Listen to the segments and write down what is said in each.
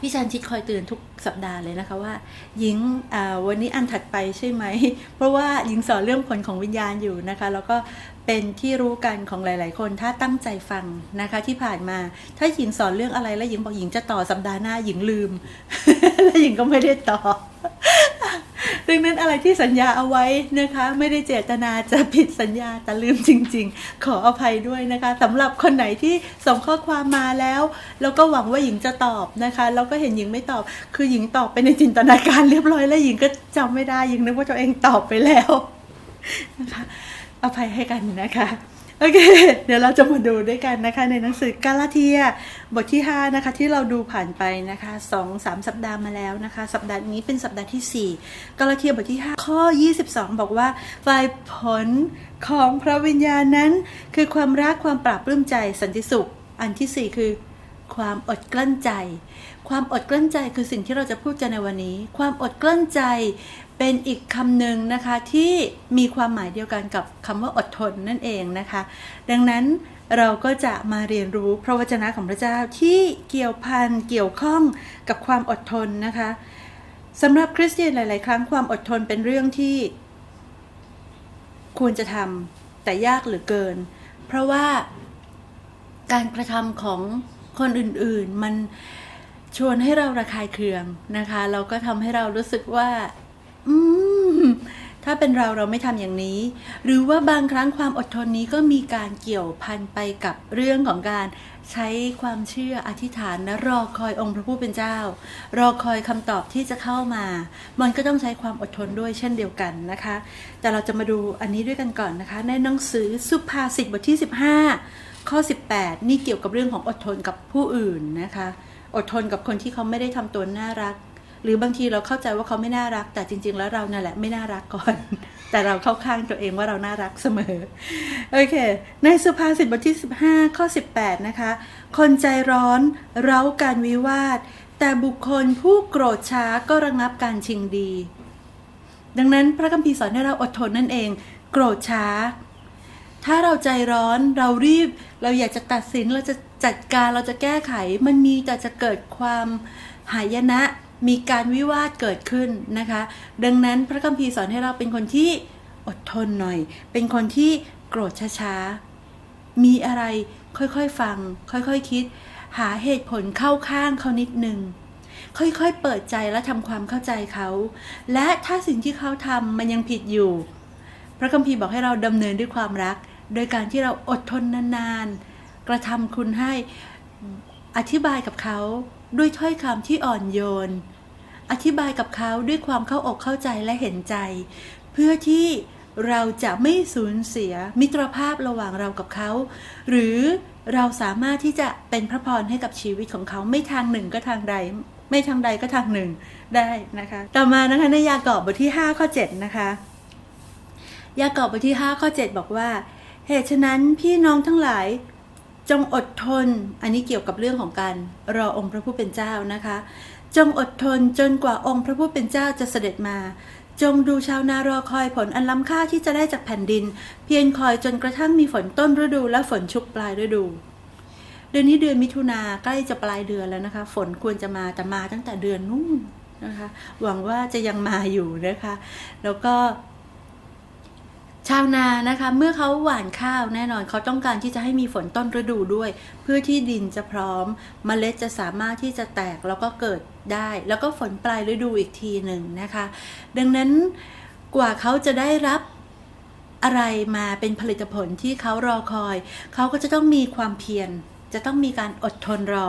พี่ชันชิดคอยเตือนทุกสัปดาห์เลยนะคะว่าหญิงวันนี้อันถัดไปใช่ไหม เพราะว่าหญิงสอนเรื่องผลของวิญญาณอยู่นะคะ แล้วก็เป็นที่รู้กันของหลาย ๆ คนถ้าตั้งใจฟังนะคะที่ผ่านมา ถ้าหญิงสอนเรื่องอะไรแล้วหญิงบอกหญิงจะต่อสัปดาห์หน้าหญิงลืม แล้วหญิงก็ไม่ได้ต่อ ดังนั้นอะไรที่สัญญาเอาไว้นะคะ ไม่ได้เจตนาจะผิดสัญญาแต่ลืมจริง ๆ ขออภัยด้วยนะคะสำหรับคนไหนที่ส่งข้อความมาแล้วแล้วก็หวังว่าหญิงจะตอบนะคะแล้วก็เห็นหญิงไม่ตอบ คือหญิงตอบไปในจินตนาการเรียบร้อยแล้วหญิงก็จำไม่ได้หญิงนึกว่าตัวเองตอบไปแล้วนะคะอภัยให้กันนะคะ โอเค เดี๋ยวเราจะมาดูด้วยกันนะคะ ในหนังสือกาลาเทีย บทที่ 5 นะคะ ที่เราดูผ่านไปนะคะ2 3 สัปดาห์มาแล้วนะคะ สัปดาห์นี้เป็นสัปดาห์ที่ 4 กาลาเทียบทที่ 5 ข้อ 22 บอกว่าฝ่ายผลของพระวิญญาณนั้น คือความรักความปราบปลื้มใจสันติสุข อันทีสี่4 คือความอดกลั้นใจ ความอดกลั้นใจคือสิ่งที่เราจะพูดกันในวันนี้ ความอดกลั้นใจ เป็นอีกคำหนึ่งนะคะที่มีความหมายเดียวกันกับคำว่าอดทนนั่นเองนะคะ ดังนั้นเราก็จะมาเรียนรู้พระวจนะของพระเจ้าที่เกี่ยวพันเกี่ยวข้องกับความอดทนนะคะสำหรับคริสเตียนหลาย ๆ ครั้งความอดทนเป็นเรื่องที่ ควรจะทำแต่ยากเหลือเกิน เพราะว่าการกระทำของคนอื่น ๆ มันชวนให้เราระคายเคืองนะคะ เราก็ทำให้เรารู้สึกว่า ถ้าเป็นเราเราไม่ทำอย่างนี้ หรือว่าบางครั้งความอดทนนี้ก็มีการเกี่ยวพันไปกับเรื่องของการใช้ความเชื่ออธิษฐานและรอคอยองค์พระผู้เป็นเจ้า รอคอยคำตอบที่จะเข้ามา มันก็ต้องใช้ความอดทนด้วยเช่นเดียวกันนะคะ แต่เราจะมาดูอันนี้ด้วยกันก่อนนะคะ ในหนังสือสุภาษิตบทที่ 15 ข้อ 18 นี่เกี่ยวกับเรื่องของอดทนกับผู้อื่นนะคะ อดทนกับคนที่เขาไม่ได้ทำตัวน่ารัก หรือบางทีเราเข้าใจว่าเขาไม่น่ารัก แต่จริง ๆ แล้วเราเนั่นแหละไม่น่ารักก่อน แต่เราเข้าข้างตัวเองว่าเราน่ารักเสมอ โอเค ในสุภาษิตบทที่ 15 ข้อ 18 นะคะ คนใจร้อนเร้าการวิวาท แต่บุคคลผู้โกรธช้าก็ระงับการชิงดี ดังนั้นพระคัมภีร์สอนให้เราอดทนนั่นเอง โกรธช้า ถ้าเราใจร้อนเรารีบ เราอยากจะตัดสินเราจะจัดการเราจะแก้ไข มันมีแต่จะเกิดความหายนะ มีการวิวาทเกิดขึ้นนะคะ ดังนั้นพระคัมภีร์สอนให้เราเป็นคนที่อดทนหน่อย เป็นคนที่โกรธช้าๆ มีอะไรค่อยๆฟัง ค่อยๆคคิด หาเหตุผลเข้าข้างเขานิดนึง ค่อยๆเปิดใจและทำความเข้าใจเขา และถ้าสิ่งที่เขาทำมันยังผิดอยู่ พระคัมภีร์บอกให้เราดำเนินด้วยความรัก โดยการที่เราอดทนนานๆ กระทำคุณให้อธิบายกับเขา ด้วยถ้อยคำที่อ่อนโยน อธิบายกับเขาด้วยความเข้าอกเข้าใจและเห็นใจ เพื่อที่เราจะไม่สูญเสียมิตรภาพระหว่างเรากับเขา หรือเราสามารถที่จะเป็นพระพรให้กับชีวิตของเขาไม่ทางหนึ่งก็ทางใด ไม่ทางใดก็ทางหนึ่งได้นะคะ ต่อมานะคะในยากอบบทที่ 5 ข้อ 7 นะคะ ยากอบบทที่ 5 ข้อ 7 บอกว่า เหตุฉะนั้นพี่น้องทั้งหลาย จงอดทน อันนี้เกี่ยวกับเรื่องของการรอองค์พระผู้เป็นเจ้านะคะ จงอดทนจนกว่าองค์พระผู้เป็นเจ้าจะเสด็จมา จงดูชาวนารอคอยผลอันล้ำค่าที่จะได้จากแผ่นดิน เพียงคอยจนกระทั่งมีฝนต้นฤดูและฝนชุกปลายฤดู เดือนนี้เดือนมิถุนาใกล้จะปลายเดือนแล้วนะคะ ฝนควรจะมาแต่มาตั้งแต่เดือนนู่นนะคะ หวังว่าจะยังมาอยู่นะคะ แล้วก็ ชาวนานะคะเมื่อเขาหว่านข้าวแน่นอนเขาต้องการที่จะให้มีฝนต้นฤดูด้วย เพื่อที่ดินจะพร้อมเมล็ดจะสามารถที่จะแตกแล้วก็เกิดได้ แล้วก็ฝนปลายฤดูอีกทีหนึ่งนะคะ ดังนั้นกว่าเขาจะได้รับอะไรมาเป็นผลิตผลที่เขารอคอย เขาก็จะต้องมีความเพียรจะต้องมีการอดทนรอ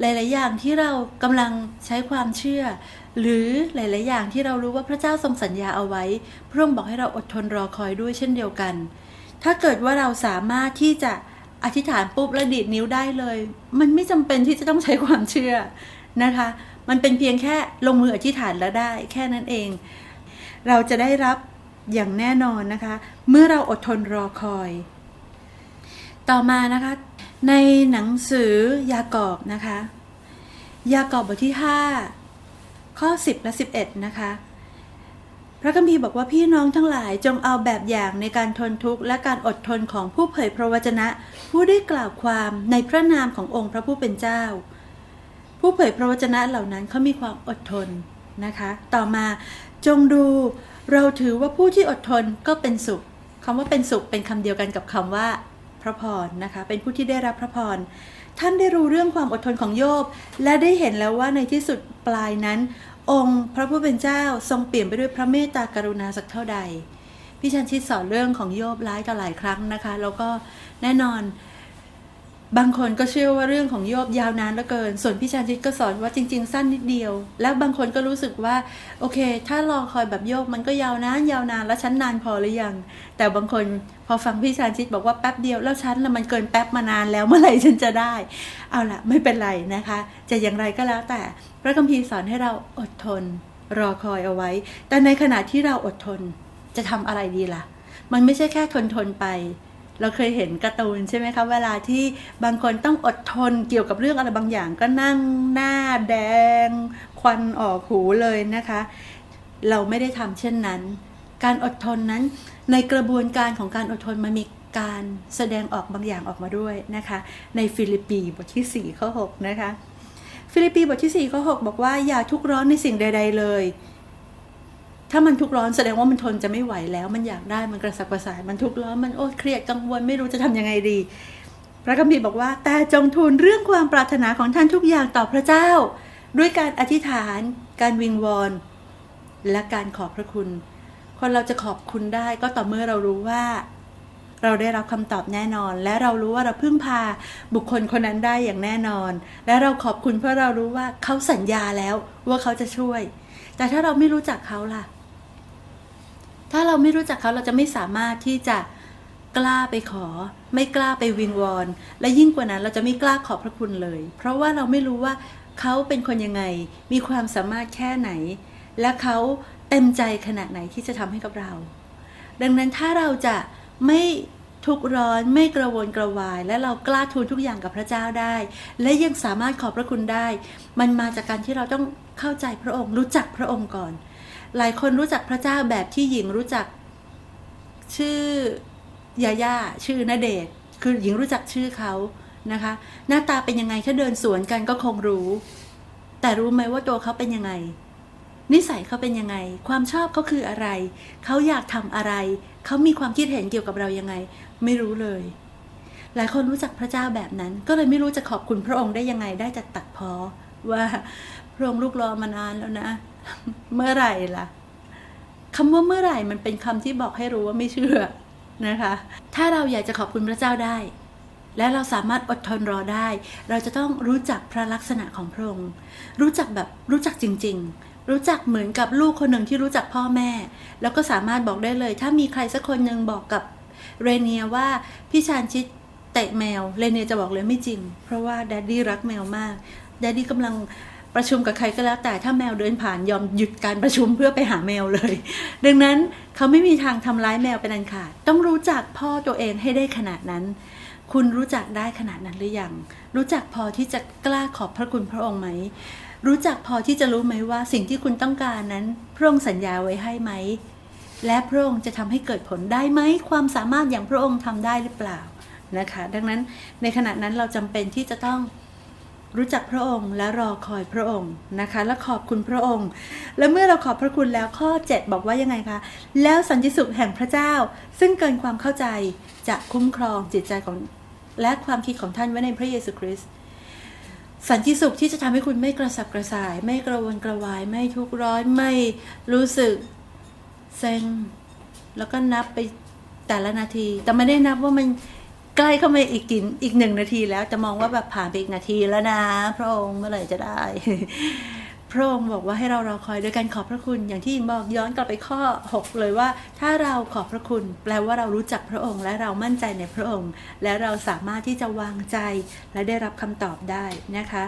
หลาย ๆ อย่างที่เรากำลังใช้ความเชื่อ หรือหลาย ๆ อย่างที่เรารู้ว่าพระเจ้าทรงสัญญาเอาไว้ พระองค์บอกให้เราอดทนรอคอยด้วยเช่นเดียวกัน ถ้าเกิดว่าเราสามารถที่จะอธิษฐานปุ๊บและดีดนิ้วได้เลย มันไม่จำเป็นที่จะต้องใช้ความเชื่อนะคะ มันเป็นเพียงแค่ลงมืออธิษฐานแล้วได้ แค่นั้นเอง เราจะได้รับอย่างแน่นอนนะคะ เมื่อเราอดทนรอคอย ต่อมานะคะ ในหนังสือยากอบนะคะ ยากอบบทที่5 ข้อ 10 และ 11 นะคะ พระคัมภีร์บอกว่าพี่น้องทั้งหลายจงเอาแบบอย่างในการทนทุกข์และการอดทนของผู้เผยพระวจนะ ผู้ได้กล่าวความในพระนามขององค์พระผู้เป็นเจ้า ผู้เผยพระวจนะเหล่านั้นเขามีความอดทนนะคะ ต่อมาจงดูเราถือว่าผู้ที่อดทนก็เป็นสุขคำว่าเป็นสุขเป็นคำเดียวกันกับคำว่าพระพรนะคะ เป็นผู้ที่ได้รับพระพรท่านได้รู้เรื่องความอดทนของโยบ และได้เห็นแล้วว่าในที่สุดปลายนั้น องค์พระผู้เป็นเจ้าทรงเปลี่ยนไปด้วยพระเมตตากรุณาสักเท่าใดพี่ชันชิดสอนเรื่องของโยบร้ายต่อหลายครั้งนะคะ แล้วก็แน่นอน บางคนก็เชื่อว่าเรื่องของโยบยาวนานเหลือเกิน ส่วนพี่ชาญชิตก็สอนว่าจริง ๆ สั้นนิดเดียว แล้วบางคนก็รู้สึกว่า โอเค ถ้ารอคอยแบบโยบมันก็ยาวนานยาวนานแล้วฉันนานพอหรือยัง แต่บางคนพอฟังพี่ชาญชิตบอกว่าแป๊บเดียวแล้วฉันละมันเกินแป๊บมานานแล้วเมื่อไหร่ฉันจะได้ เอาละไม่เป็นไรนะคะ จะอย่างไรก็แล้วแต่ พระคัมภีร์สอนให้เราอดทน รอคอยเอาไว้ แต่ในขณะที่เราอดทนจะทำอะไรดีล่ะ มันไม่ใช่แค่ทนทนไป เราเคยเห็นการ์ตูนใช่ไหมคะเวลาที่บางคนต้องอดทนเกี่ยวกับเรื่องอะไรบางอย่างก็นั่งหน้าแดง ควันออกหูเลยนะคะ เราไม่ได้ทำเช่นนั้น การอดทนนั้นในกระบวนการของการอดทนมันมีการแสดงออกบางอย่างออกมาด้วยนะคะ ในฟิลิปปีบทที่4ข้อ6นะคะ ฟิลิปปีบทที่4ข้อ6บอกว่าอย่าทุกร้อนในสิ่งใด ๆ เลย ถ้ามันทุกร้อนแสดงว่ามันทนจะไม่ไหวแล้ว มันอยากได้มันกระสับกระส่ายมันทุกร้อนมันโอ้เครียดกังวลไม่รู้จะทำยังไงดี พระคัมภีร์บอกว่า แต่จงทูลเรื่องความปรารถนาของท่านทุกอย่างต่อพระเจ้า ด้วยการอธิษฐาน การวิงวอนและการขอบพระคุณ คนเราจะขอบคุณได้ก็ต่อเมื่อเรารู้ว่า เราได้รับคำตอบแน่นอน และเรารู้ว่าเราพึ่งพาบุคคลคนนั้นได้อย่างแน่นอน และเราขอบคุณเพราะเรารู้ว่าเขาสัญญาแล้วว่าเขาจะช่วย แต่ถ้าเราไม่รู้จักเขาล่ะ ถ้าเราไม่รู้จักเขาเราจะไม่สามารถที่จะกล้าไปขอ ไม่กล้าไปวิงวอน และยิ่งกว่านั้นเราจะไม่กล้าขอบพระคุณเลย เพราะว่าเราไม่รู้ว่าเขาเป็นคนยังไง มีความสามารถแค่ไหน และเขาเต็มใจขนาดไหนที่จะทำให้กับเรา ดังนั้นถ้าเราจะไม่ทุกข์ร้อนไม่กระวนกระวาย และเรากล้าทูลทุกอย่างกับพระเจ้าได้ และยังสามารถขอบพระคุณได้ มันมาจากการที่เราต้องเข้าใจพระองค์ รู้จักพระองค์ก่อน หลายคนรู้จักพระเจ้าแบบที่หญิงรู้จักชื่อยาย่าชื่อณเดชคือหญิงรู้จักชื่อเขานะคะ หน้าตาเป็นยังไงถ้าเดินสวนกันก็คงรู้ แต่รู้ไหมว่าตัวเขาเป็นยังไง นิสัยเขาเป็นยังไง ความชอบเขาคืออะไร เขาอยากทำอะไร เขามีความคิดเห็นเกี่ยวกับเรายังไง ไม่รู้เลย หลายคนรู้จักพระเจ้าแบบนั้น ก็เลยไม่รู้จะขอบคุณพระองค์ได้ยังไงได้แต่ตัดพ้อว่าพระองค์ลูกรอมานานแล้วนะ เมื่อไหร่ล่ะคำว่าเมื่อไหร่มันเป็นคำที่บอกให้รู้ว่าไม่เชื่อนะคะ ถ้าเราอยากจะขอบคุณพระเจ้าได้ และเราสามารถอดทนรอได้ เราจะต้องรู้จักพระลักษณะของพระองค์ รู้จักแบบรู้จักจริง ๆ รู้จักเหมือนกับลูกคนหนึ่งที่รู้จักพ่อแม่ แล้วก็สามารถบอกได้เลย ถ้ามีใครสักคนหนึ่งบอกกับเรเนียว่าพี่ชานชิดเตะแมว เรเนียจะบอกเลยไม่จริง เพราะว่าแดดดี้รักแมวมากแดดดี้กำลัง ประชุมกับใครก็แล้ว แต่ถ้าแมวเดินผ่านยอมหยุดการประชุมเพื่อไปหาแมวเลย ดังนั้นเขาไม่มีทางทำร้ายแมวเป็นอันขาดต้องรู้จักพ่อตัวเองให้ได้ขนาดนั้น คุณรู้จักได้ขนาดนั้นหรือยัง รู้จักพอที่จะกล้าขอบพระคุณพระองค์ไหม รู้จักพอที่จะรู้ไหมว่าสิ่งที่คุณต้องการนั้น พระองค์สัญญาไว้ให้ไหม และพระองค์จะทำให้เกิดผลได้ไหมความสามารถอย่างพระองค์ทำได้หรือเปล่านะคะ ดังนั้นในขณะนั้นเราจำเป็นที่จะต้อง รู้จักพระองค์และรอคอยพระองค์นะคะ และขอบคุณพระองค์ และเมื่อเราขอบพระคุณแล้วข้อ 7 บอกว่ายังไงคะ แล้วสันติสุขแห่งพระเจ้า ซึ่งเกินความเข้าใจจะคุ้มครองจิตใจของและความคิดของท่านไว้ในพระเยซูคริสต์สันติสุขที่จะทำให้คุณไม่กระสับกระส่าย ไม่กระวนกระวาย ไม่ทุกข์ร้อนไม่รู้สึกเซ็งแล้วก็นับไปแต่ละนาที แต่ไม่ได้นับว่ามัน ใกล้เข้ามาอีกกินอีกหนึ่งนาทีแล้วจะมองว่าแบบผ่านไปอีกนาทีแล้วนะ พระองค์เมื่อไหร่จะได้ พระองค์บอกว่าให้เรารอคอยโดยการขอบพระคุณอย่างที่หญิงบอกย้อนกลับไปข้อ 6 เลยว่า ถ้าเราขอบพระคุณ แปลว่าเรารู้จักพระองค์ และเรามั่นใจในพระองค์ และเราสามารถที่จะวางใจและได้รับคำตอบได้นะคะ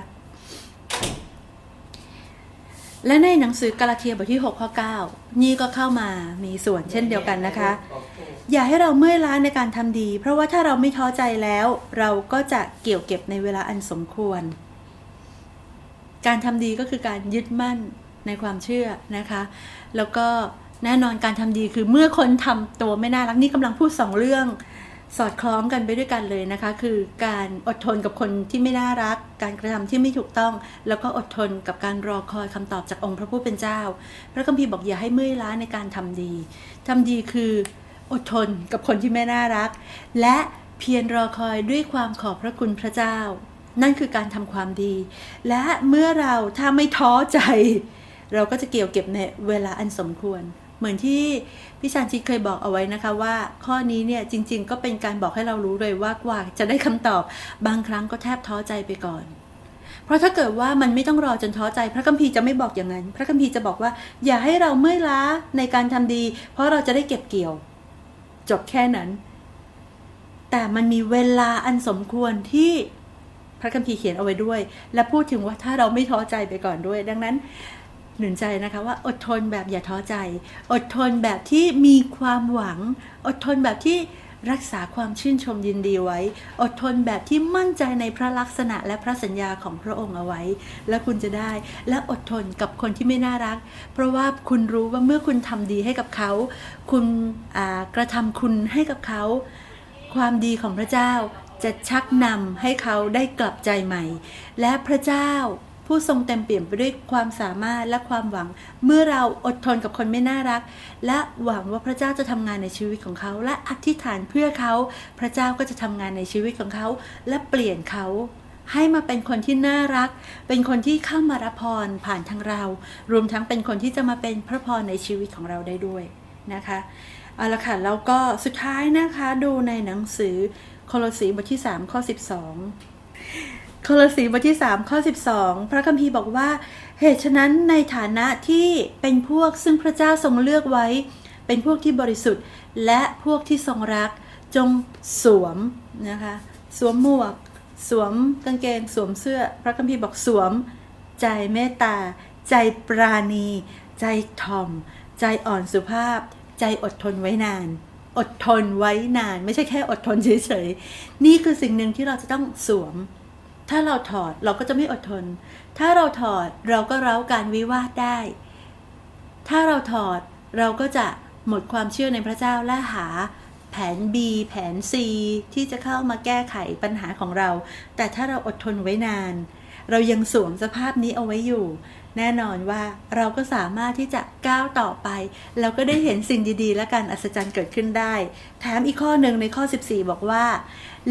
และในหนังสือกาลาเทียบทที่6ข้อ9นี่ก็เข้ามามีส่วนเช่นเดียวกันนะคะ อย่าให้เราเมื่อยล้าในการทำดี เพราะว่าถ้าเราไม่ท้อใจแล้ว เราก็จะเกี่ยวเก็บในเวลาอันสมควร การทำดีก็คือการยึดมั่นในความเชื่อนะคะ แล้วก็แน่นอนการทำดีคือเมื่อคนทำตัวไม่น่ารักนี่กำลังพูดสองเรื่อง สอดคล้องกันไปด้วยกันเลยนะคะ คือการอดทนกับคนที่ไม่น่ารัก การกระทำที่ไม่ถูกต้อง แล้วก็อดทนกับการรอคอยคำตอบจากองค์พระผู้เป็นเจ้า พระคัมภีร์บอกอย่าให้เมื่อยล้าในการทำดีทำดีคืออดทนกับคนที่ไม่น่ารัก และเพียรรอคอยด้วยความขอบพระคุณพระเจ้า นั่นคือการทำความดี และเมื่อเราถ้าไม่ท้อใจ เราก็จะเกี่ยวเก็บในเวลาอันสมควร เหมือนที่พี่ชานชิตเคยบอกเอาไว้นะคะว่าข้อนี้เนี่ยจริง ๆ ก็เป็นการบอกให้เรารู้เลยว่ากว่าจะได้คำตอบบางครั้งก็แทบท้อใจไปก่อน เพราะถ้าเกิดว่ามันไม่ต้องรอจนท้อใจ พระคัมภีร์จะไม่บอกอย่างนั้น พระคัมภีร์จะบอกว่า อย่าให้เราเมื่อยล้าในการทำดี เพราะเราจะได้เก็บเกี่ยว จบแค่นั้น แต่มันมีเวลาอันสมควรที่พระคัมภีร์เขียนเอาไว้ด้วย และพูดถึงว่าถ้าเราไม่ท้อใจไปก่อนด้วย ดังนั้น หนุนใจนะคะว่าอดทนแบบอย่าท้อใจ อดทนแบบที่มีความหวัง อดทนแบบที่รักษาความชื่นชมยินดีไว้ อดทนแบบที่มั่นใจในพระลักษณะและพระสัญญาของพระองค์เอาไว้ แล้วคุณจะได้ และอดทนกับคนที่ไม่น่ารัก เพราะว่าคุณรู้ว่าเมื่อคุณทำดีให้กับเขา คุณกระทำคุณให้กับเขา ความดีของพระเจ้าจะชักนำให้เขาได้กลับใจใหม่ และพระเจ้า ผู้ทรงเต็มเปี่ยมไปด้วยความสามารถและความหวัง เมื่อเราอดทนกับคนไม่น่ารัก และหวังว่าพระเจ้าจะทำงานในชีวิตของเขา และอธิษฐานเพื่อเขา พระเจ้าก็จะทำงานในชีวิตของเขา และเปลี่ยนเขาให้มาเป็นคนที่น่ารัก เป็นคนที่เข้ามารับพรผ่านทางเรา รวมทั้งเป็นคนที่จะมาเป็นพระพรในชีวิตของเราได้ด้วยนะคะเอาละค่ะแล้วก็สุดท้ายนะคะดูในหนังสือโคลสีบทที่ 3 ข้อ 12 ลสีบทที่ 3 ข้อ 12 พระคัมภีร์บอกว่า เหตุฉะนั้นในฐานะที่เป็นพวกซึ่งพระเจ้าทรงเลือกไว้ เป็นพวกที่บริสุทธิ์ และพวกที่ทรงรักจงสวมนะคะสวมหมวก สวมกางเกง สวมเสื้อ พระคัมภีร์บอกสวม ใจเมตตา ใจปราณี ใจถ่อม ใจอ่อนสุภาพ ใจอดทนไว้นานอดทนไว้นาน ไม่ใช่แค่อดทนเฉยๆ นี่คือสิ่งหนึ่งที่เราจะต้องสวม ถ้าเราถอดเราก็จะไม่อดทน ถ้าเราถอดเราก็เร้าการวิวาทได้ ถ้าเราถอดเราก็จะหมดความเชื่อในพระเจ้าและหาแผน B แผน C ที่จะเข้ามาแก้ไขปัญหาของเรา แต่ถ้าเราอดทนไว้นาน เรายังสวมสภาพนี้เอาไว้อยู่ แน่นอนว่าเราก็สามารถที่จะก้าวต่อไป เราก็ได้เห็นสิ่งดีๆ และการอัศจรรย์เกิดขึ้นได้ แถมอีกข้อหนึ่งในข้อ 14 บอกว่า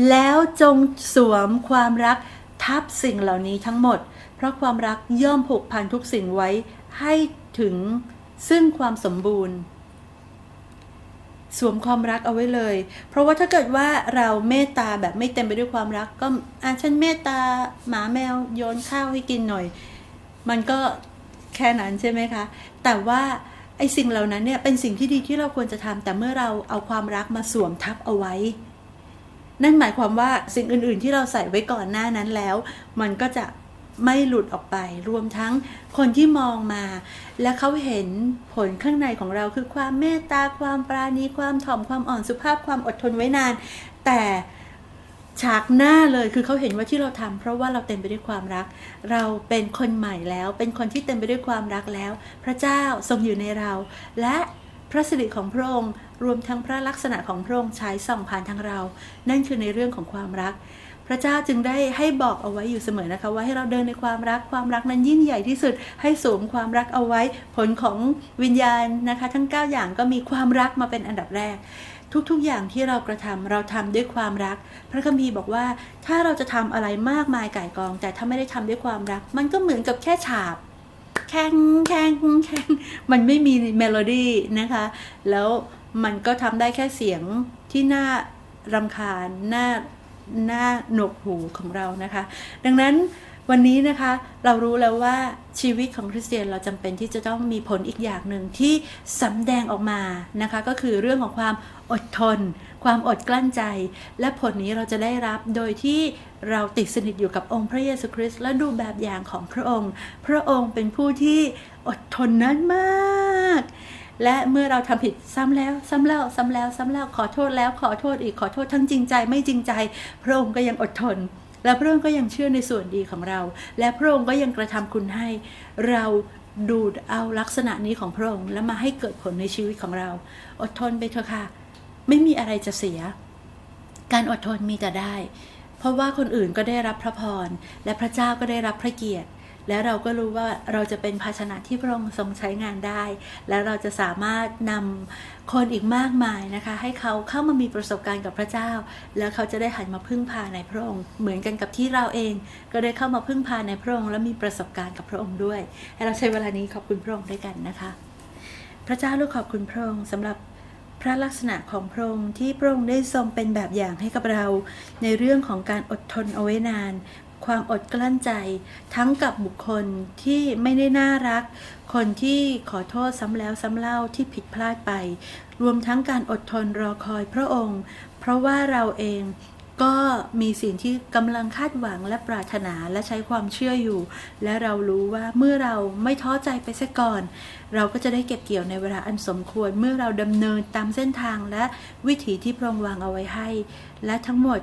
แล้วจงสวมความรัก ทับสิ่งเหล่านี้ทั้งหมด เพราะความรักย่อมผูกพันทุกสิ่งไว้ให้ถึงซึ่งความสมบูรณ์ สวมความรักเอาไว้เลย เพราะว่าถ้าเกิดว่าเราเมตตาแบบไม่เต็มไปด้วยความรัก ก็อะฉันเมตตาหมาแมวโยนข้าวให้กินหน่อย มันก็แค่นั้นใช่ไหมคะ แต่ว่าไอ้สิ่งเหล่านั้นเนี่ยเป็นสิ่งที่ดีที่เราควรจะทำแต่เมื่อเราเอาความรักมาสวมทับเอาไว้ นั่นหมายความว่าสิ่งอื่นๆที่เราใส่ไว้ก่อนหน้านั้นแล้ว มันก็จะไม่หลุดออกไป รวมทั้งคนที่มองมา และเขาเห็นผลข้างในของเราคือความเมตตาความปราณีความถ่อมความอ่อนสุภาพความอดทนไว้นาน แต่ฉากหน้าเลยคือเขาเห็นว่าที่เราทำเพราะว่าเราเต็มไปด้วยความรัก เราเป็นคนใหม่แล้ว เป็นคนที่เต็มไปด้วยความรักแล้ว พระเจ้าทรงอยู่ในเรา และ พระสิริของพระองค์รวมทั้งพระลักษณะของพระองค์ใช้ส่องผ่านทางเรา นั่นคือในเรื่องของความรัก พระเจ้าจึงได้ให้บอกเอาไว้อยู่เสมอนะคะ ว่าให้เราเดินในความรักความรักนั้นยิ่งใหญ่ที่สุด ให้สวมความรักเอาไว้ ผลของวิญญาณนะคะ ทั้ง 9 อย่างก็มีความรักมาเป็นอันดับแรกทุกๆ อย่างที่เรากระทำเราทำด้วยความรัก พระคัมภีร์บอกว่าถ้าเราจะทำอะไรมากมายก่ายกอง แต่ถ้าไม่ได้ทำด้วยความรัก มันก็เหมือนกับแค่ฉาบ แข่งแข่งแข่งมันไม่มีเมโลดี้นะคะ แล้วมันก็ทำได้แค่เสียงที่น่ารำคาญน่าน่าหนวกหูของเรานะคะ ดังนั้น วันนี้นะคะเรารู้แล้วว่าชีวิตของคริสเตียนเราจำเป็นที่จะต้องมีผลอีกอย่างหนึ่งที่สำแดงออกมานะคะ ก็คือเรื่องของความอดทน ความอดกลั้นใจ และผลนี้เราจะได้รับโดยที่เราติดสนิทอยู่กับองค์พระเยซูคริสต์และดูแบบอย่างของพระองค์ พระองค์เป็นผู้ที่อดทนนั้นมาก และเมื่อเราทำผิดซ้ำแล้วซ้ำแล้วซ้ำแล้วซ้ำแล้วขอโทษแล้วขอโทษอีกขอโทษทั้งจริงใจไม่จริงใจ พระองค์ก็ยังอดทน และพระองค์ก็ยังเชื่อในส่วนดีของเรา และพระองค์ก็ยังกระทำคุณให้ เราดูดเอาลักษณะนี้ของพระองค์แล้วมาให้เกิดผลในชีวิตของเรา อดทนไปเถอะค่ะ ไม่มีอะไรจะเสีย การอดทนมีแต่ได้ เพราะว่าคนอื่นก็ได้รับพระพร และพระเจ้าก็ได้รับพระเกียรติ และเราก็รู้ว่าเราจะเป็นภาชนะที่พระองค์ทรงใช้งานได้ และเราจะสามารถนำคนอีกมากมายนะคะ ให้เขาเข้ามามีประสบการณ์กับพระเจ้า แล้วเขาจะได้หันมาพึ่งพาในพระองค์ เหมือนกันกับที่เราเอง ก็ได้เข้ามาพึ่งพาในพระองค์และมีประสบการณ์กับพระองค์ด้วย ให้เราใช้เวลานี้ขอบคุณพระองค์ด้วยกันนะคะ พระเจ้าลูกขอบคุณพระองค์สำหรับพระลักษณะของพระองค์ที่พระองค์ได้ทรงเป็นแบบอย่างให้กับเรา ในเรื่องของการอดทนเอาไว้นาน ความอดกลั้นใจ ทั้งกับบุคคลที่ไม่ได้น่ารัก คนที่ขอโทษซ้ำแล้วซ้ำเล่าที่ผิดพลาดไป รวมทั้งการอดทนรอคอยพระองค์ เพราะว่าเราเองก็มีสิ่งที่กำลังคาดหวังและปรารถนาและใช้ความเชื่ออยู่ และเรารู้ว่าเมื่อเราไม่ท้อใจไปซะก่อน เราก็จะได้เก็บเกี่ยวในเวลาอันสมควร เมื่อเราดำเนินตามเส้นทางและวิถีที่พระองค์วางเอาไว้ให้ และทั้งหมด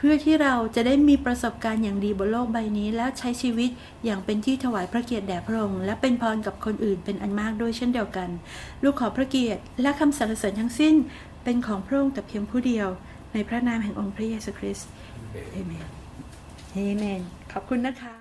เพื่อที่เราจะได้มีประสบการณ์อย่างดีบนโลกใบนี้ และใช้ชีวิตอย่างเป็นที่ถวายพระเกียรติแด่พระองค์และเป็นพรกับคนอื่นเป็นอันมากด้วยเช่นเดียวกัน ลูกขอพระเกียรติและคำสรรเสริญทั้งสิ้นเป็นของพระองค์แต่เพียงผู้เดียว ในพระนามแห่งองค์พระเยซูคริสต์เอเมนเอเมนขอบคุณนะคะ